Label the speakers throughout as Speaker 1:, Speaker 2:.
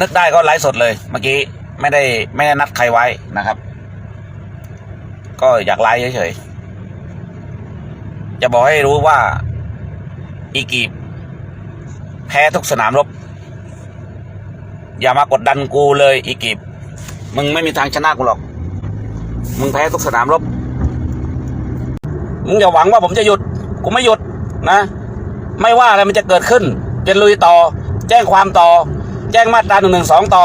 Speaker 1: นึกได้ก็ไลฟ์สดเลยเมื่อกี้ไม่ได้ไม่ได้นัดใครไว้นะครับ ก็อยากไลฟ์เฉยๆจะบอกให้รู้ว่าอีกีบแพ้ทุกสนามรบ อย่ามากดดันกูเลยอีกีบมึงไม่มีทางชนะกูหรอก มึงแพ้ทุกสนามรบ มึงอย่าหวังว่าผมจะหยุด กูไม่หยุดนะ ไม่ว่าอะไรมันจะเกิดขึ้นจะลุยต่อ แจ้งความต่อ แจ้งมาตราหนึ่งหนึ่งสองต่อ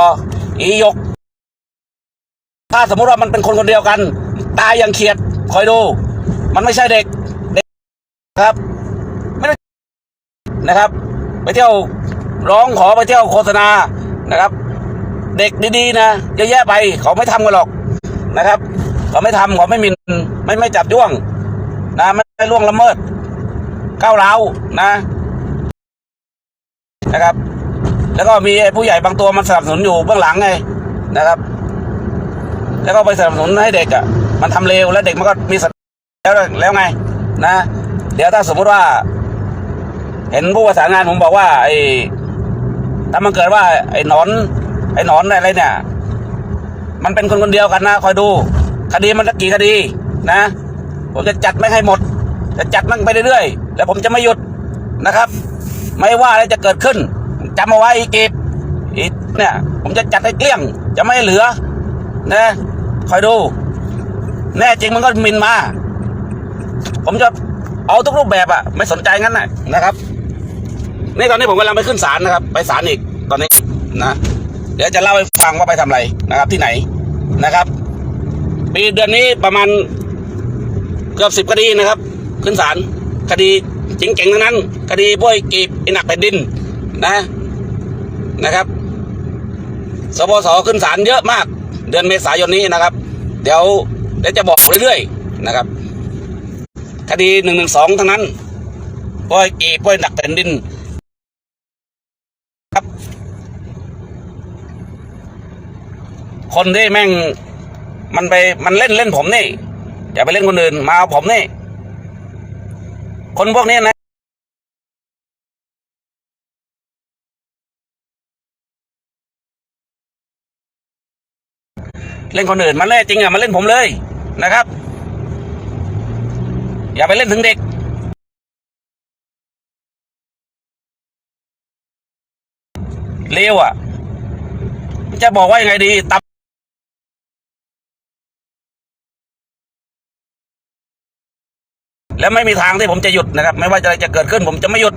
Speaker 1: อียก ถ้าสมมติว่ามันเป็นคนคนเดียวกัน ตายอย่างเขียดคอยดู มันไม่ใช่เด็กเด็กครับ ไม่ได้นะครับ ไปเที่ยวร้องขอไปเที่ยวโฆษณานะครับ เด็กดีๆนะเยอะแยะไปเขาไม่ทำกันหรอกนะครับเขาไม่ทำเขาไม่มินไม่ไม่จับย่วง นะไม่ไม่ล่วงละเมิดก้าวร้าวนะ นะครับ แล้วก็มีผู้ใหญ่บางตัวมันสนับสนุนอยู่เบื้องหลังไงนะครับ แล้วก็ไปสนับสนุนให้เด็กอะมันทำเลวแล้วเด็กมันก็มีสัแล้วแล้วไง นะ เดี๋ยวถ้าสมมุติว่า เห็นผู้ประสานงานผมบอกว่า ไอ้ถ้ามันเกิดว่า ไอ้หนอน ไอ้หนอนอะไรเนี่ย มันเป็นคนคนเดียวกันนะคอยดู คดีมันจะกี่คดี นะผมจะจัดไม่ให้หมด จะจัดมันไปเรื่อยๆแล้วผมจะไม่หยุดนะครับ ไม่ว่าอะไรจะเกิดขึ้น จำเอาไว้อีกกีบอีเนี่ย ผมจะจัดให้เกลี้ยง จะไม่เหลือ นะคอยดู แน่จริงมันก็มินมา ผมจะเอาทุกรูปแบบอะไม่สนใจงั้นนะนะครับนี่ตอนนี้ผมกำลังไปขึ้นศาลนะครับ ไปศาลอีกตอนนี้นะเดี๋ยวจะเล่าให้ฟังว่าไปทำอะไรนะครับ ที่ไหนนะครับ ปีเดือนนี้ประมาณเกือบสิบคดีนะครับ ขึ้นศาลคดีเจ๋งๆทั้งนั้น คดีบ้วยกีบไอ้หนักแผ่นดินนะ นะครับสบสขึ้นศาลเยอะมาก เดือนเมษายนนี้นะครับ เดี๋ยวเดี๋ยวจะบอกเรื่อยๆนะครับ คดีหนึ่งหนึ่งสองทั้งนั้นบ้วยกีบบ้วยหนักแผ่นดินครับ คนที่แม่งมันไปมันเล่นเล่นผมนี่อย่าไปเล่นคนอื่นมาเอาผมนี่ คนพวกนี้นะ เล่นคนอื่นมันแน่จริงอะมันเล่นผมเลยนะครับ อย่าไปเล่นถึงเด็กเลวอะ จะบอกว่ายังไงดีตับแล้วไม่มีทางที่ผมจะหยุดนะครับ ไม่ว่าอะไรจะเกิดขึ้น ผมจะไม่หยุด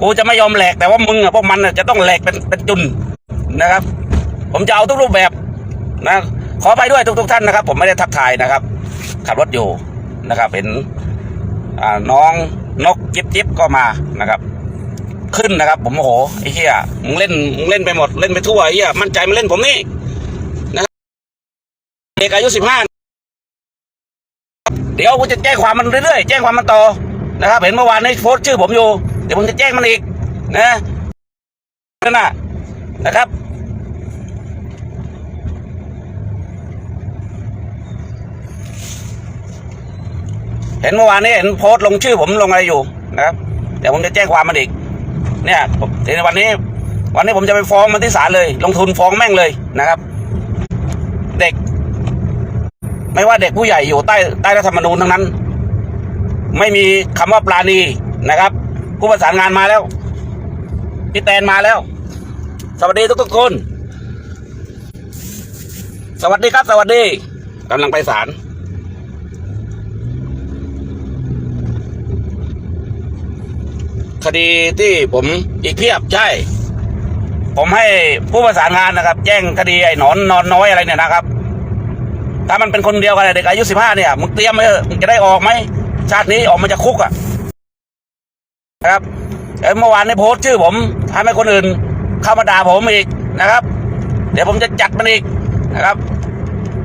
Speaker 1: กูจะไม่ยอมแหลกแต่ว่ามึงอะพวกมันอะจะต้องแหลกเป็นเป็นจุนนะครับ ผมจะเอาทุกรูปแบบ นะขอไปด้วยทุก ๆ ท่านนะครับ ผมไม่ได้ทักทายนะครับ ขับรถอยู่นะครับเห็นน้องนกจิ๊บจิ๊บก็มานะครับ ขึ้นนะครับ ผมโอ้โหไอ้เหี้ยมึงเล่นมึงเล่นไปหมดเล่นไปทั่วไอ้เหี้ยมั่นใจมาเล่นผมนี่นะครับเด็กอายุสิบห้าเดี๋ยวผมจะแจ้งความมันเรื่อยๆแจ้งความมันต่อนะครับ เห็นเมื่อวานในโพสต์ชื่อผมอยู่ เดี๋ยวผมจะแจ้งมันอีกนะนั่นน่ะนะครับ เห็นเมื่อวานนี้เห็นโพสต์ลงชื่อผมลงอะไรอยู่นะครับเดี๋ยวผมจะแจ้งความมันอีก เนี่ยผมในวันนี้ วันนี้ผมจะไปฟ้องมันที่ศาลเลย ลงทุนฟ้องแม่งเลยนะครับ เด็ก ไม่ว่าเด็กผู้ใหญ่อยู่ใต้ใต้รัฐธรรมนูญทั้งนั้น ไม่มีคำว่าปราณีนะครับผู้ประสานงานมาแล้วพี่แตนมาแล้ว สวัสดีทุกทุกๆคน สวัสดีครับ สวัสดีกำลังไปศาล คดีที่ผมอีกเพียบใช่ ผมให้ผู้ประสานงานนะครับ แจ้งคดีไอ้หนอนนอนน้อยอะไรเนี่ยนะครับ ถ้ามันเป็นคนเดียวกันเด็กอายุสิบห้าเนี่ยมึงเตรียมไว้เถอะมึงจะได้ออกไหมชาตินี้ออกมาจากคุกอะนะครับเอ้เมื่อวานในโพสต์ชื่อผมทำให้คนอื่นเข้ามาด่าผมอีกนะครับ เดี๋ยวผมจะจัดมันอีกนะครับ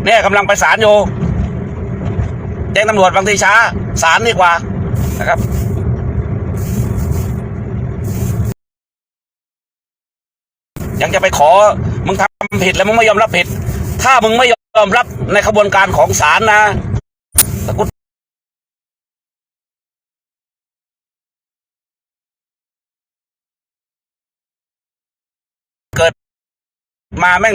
Speaker 1: เนี่ยกำลังไปศาลอยู่แจ้งตำรวจบางทีช้าศาลดีกว่านะครับ ยังจะไปขอมึงทำผิดแล้วมึงไม่ยอมรับผิด ถ้ามึงไม่ยอมรับในขบวนการของศาลนะแต่กูมาแม่ง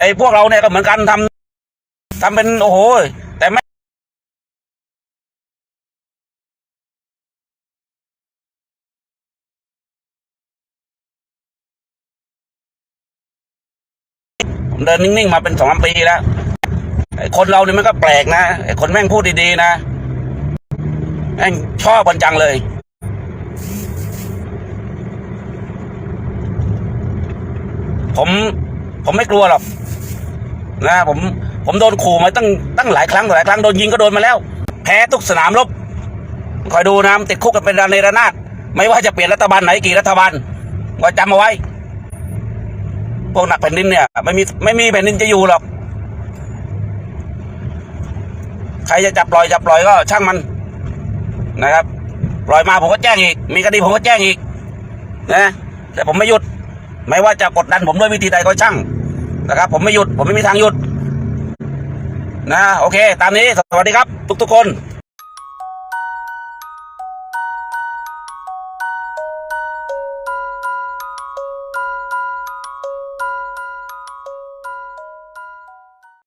Speaker 1: ไอ้พวกเราเนี่ยก็เหมือนกันทำทำเป็นโอ้โห เดินนิ่งๆมาเป็นสองปีแล้วไอ้คนเราเนี่ยมันก็แปลกนะไอ้คนแม่งพูดดีๆนะแม่งชอบกันจังเลยผมผมไม่กลัวหรอกนะผมผมโดนขู่มาตั้งตั้งหลายครั้งหลายครั้งโดนยิงก็โดนมาแล้ว แพ้ทุกสนามรบคอยดูนะติดคุกกันเป็นระเนระนาดไม่ว่าจะเปลี่ยนรัฐบาลไหนกี่รัฐบาลก็จำเอาไว้ พวกหนักแผ่นดินเนี่ยไม่มีไม่มีแผ่นดินจะอยู่หรอก ใครจะจับปล่อยจับปล่อยก็ช่างมันนะครับ ปล่อยมาผมก็แจ้งอีก มีคดีผมก็แจ้งอีกนะแต่ผมไม่หยุด ไม่ว่าจะกดดันผมด้วยวิธีใดก็ช่างนะครับ ผมไม่หยุด ผมไม่มีทางหยุด นะ โอเค ตามนี้ สวัสดีครับ ทุกๆคน